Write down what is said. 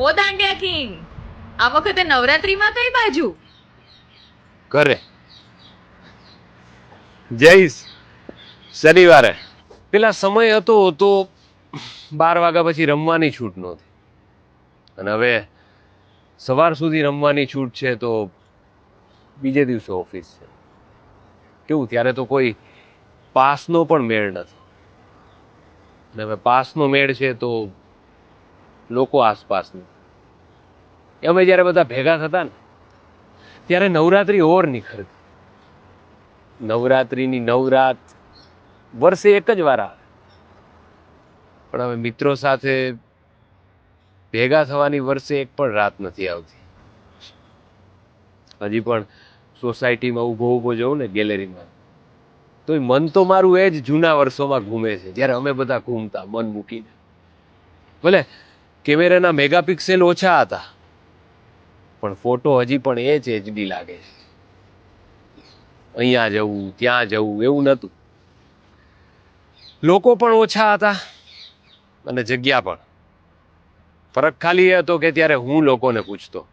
ઓ dandiya king આ વખતે નવરાત્રીમાં કઈ બાજુ? ઘરે. જઈશ શનિવારે. પેલા સમય હતો તો બાર વાગ્યા પછી રમવાની છૂટ નહોતી. અને હવે સવાર સુધી રમવાની છૂટ છે તો બીજે દિવસે ઓફિસ છે. કેવું ત્યારે તો કોઈ પાસનો પણ મેળ નથી. અને હવે પાસનો મેળ છે તો લોકો આસપાસની. અમે જ્યારે બધા ભેગા થતા ને, ત્યારે નવરાત્રિ ઓર નીકળતી. નવરાત્રિની નવરાત વર્ષે એક જ વાર આવે. પણ હવે મિત્રો સાથે ભેગા થવાની વર્ષે એક પણ રાત નથી આવતી. હજી પણ સોસાયટીમાં ઊભો ઊભો જવું ને ગેલેરીમાં, તોય મન તો મારું એ જ જૂના વર્ષોમાં ઘૂમે છે, જ્યારે અમે બધા ઘૂમતા, મન મૂકીને. ભલે કેમેરાના મેગાપિક્સેલ ઓછા હતા. પણ ફોટો હજી પણ એ જ એચડી લાગે છે. અહીંયા જવું, ત્યાં જવું એવું નહોતું. લોકો પણ ઓછા હતા અને જગ્યા પણ. ફરક ખાલી એ હતો કે ત્યારે હું લોકોને પૂછતો.